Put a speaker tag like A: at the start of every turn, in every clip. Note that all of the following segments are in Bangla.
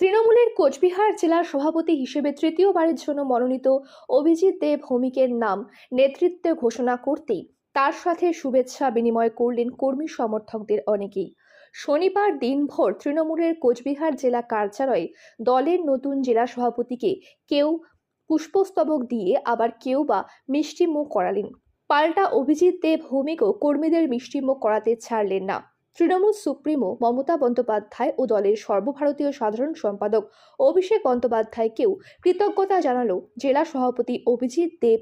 A: তৃণমূলের কোচবিহার জেলার সভাপতি হিসেবে তৃতীয়বারের জন্য মনোনীত অভিজিৎ দেব ভৌমিকের নাম নেতৃত্বে ঘোষণা করতেই তার সাথে শুভেচ্ছা বিনিময় করলেন কর্মী সমর্থকদের অনেকেই। শনিবার দিনভর তৃণমূলের কোচবিহার জেলা কার্যালয়ে দলের নতুন জেলা সভাপতিকে কেউ পুষ্পস্তবক দিয়ে আবার কেউ বা মিষ্টিমুখ করালেন। পাল্টা অভিজিৎ দেব ভৌমিকও কর্মীদের মিষ্টিমুখ করাতে ছাড়লেন না। তৃণমূল সুপ্রিমো মমতা বন্দ্যোপাধ্যায় ও দলের সর্বভারতীয় সাধারণ সম্পাদক অভিষেক বন্দ্যোপাধ্যায়কেও কৃতজ্ঞতা জানালো জেলা সভাপতি অভিজিৎ দে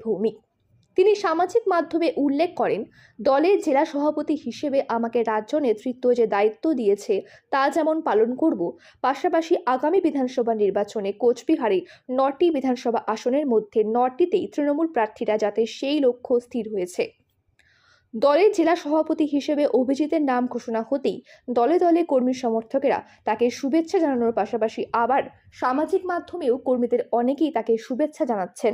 A: তিনি সামাজিক মাধ্যমে উল্লেখ করেন, দলের জেলা সভাপতি হিসেবে আমাকে রাজ্য নেতৃত্ব যে দায়িত্ব দিয়েছে তা যেমন পালন করব, পাশাপাশি আগামী বিধানসভা নির্বাচনে কোচবিহারে নটি বিধানসভা আসনের মধ্যে নটিতেই তৃণমূল প্রার্থীরা যাতে সেই লক্ষ্য স্থির হয়েছে। দলের জেলা সভাপতি হিসেবে অভিজিতের নাম ঘোষণা হতেই দলে দলে কর্মী সমর্থকেরা তাকে শুভেচ্ছা জানানোর পাশাপাশি আবার সামাজিক মাধ্যমেও কর্মীদের অনেকেই তাকে শুভেচ্ছা জানাচ্ছেন।